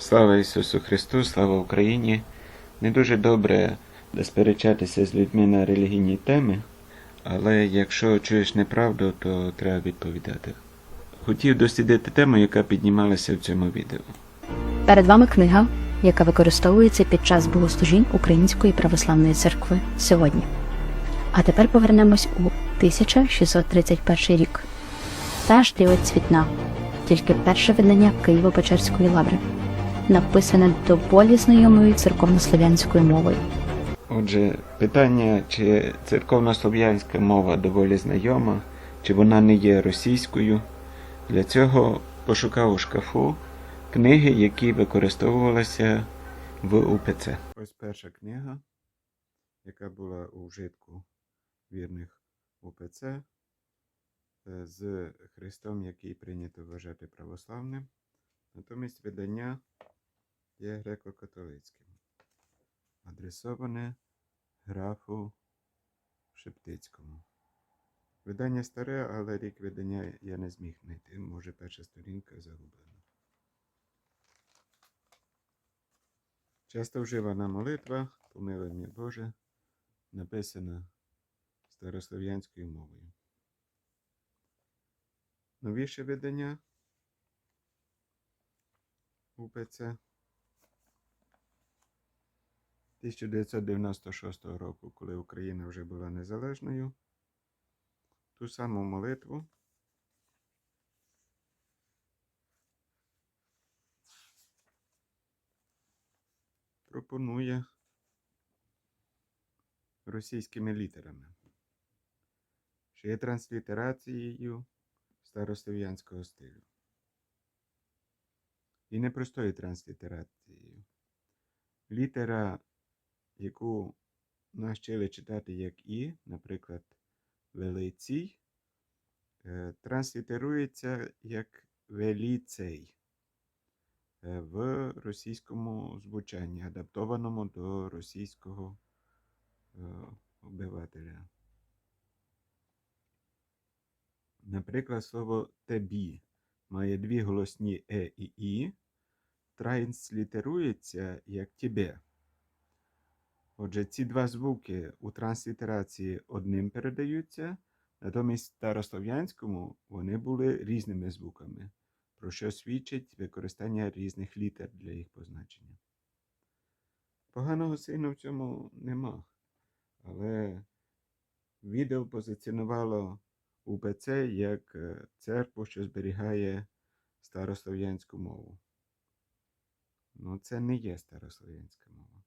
Слава Ісусу Христу, слава Україні. Не дуже добре сперечатися з людьми на релігійні теми, але якщо чуєш неправду, то треба відповідати. Хотів дослідити тему, яка піднімалася в цьому відео. Перед вами книга, яка використовується під час богослужінь Української православної церкви сьогодні. А тепер повернемось у 1631 рік. Та ж цвітна, тільки перше видання Києво-Печерської лаври, написане доволі знайомою церковнослов'янською мовою. Отже, питання, чи церковнослов'янська мова доволі знайома, чи вона не є російською. Для цього пошукав у шкафу книги, які використовувалися в УПЦ. Ось перша книга, яка була у вжитку вірних УПЦ е, з Христом, який прийнято вважати православним. Натомість видання є греко-католицьким адресоване графу Шептицькому. Видання старе, але рік видання я не зміг знайти. Може, перша сторінка загублена. Часто вживана молитва, помилуй Боже, написана старослов'янською мовою. Новіше видання УПЦ 1996 року, коли Україна вже була незалежною, ту саму молитву пропонує російськими літерами, що є транслітерацією старослов'янського стилю. І непростою транслітерацією. Літера яку нас вчили читати як І, наприклад, велицій, е, транслітерується як веліцей е, в російському звучанні, адаптованому до російського е, обивателя. Наприклад, слово тебі має дві голосні е і і, транслітерується як тебе. Отже, ці два звуки у транслітерації одним передаються, натомість в старослов'янському вони були різними звуками, про що свідчить використання різних літер для їх позначення. Поганого сильно в цьому нема, але відео позиціонувало УПЦ як е, церкву, що зберігає старослов'янську мову. Ну, це не є старослов'янська мова.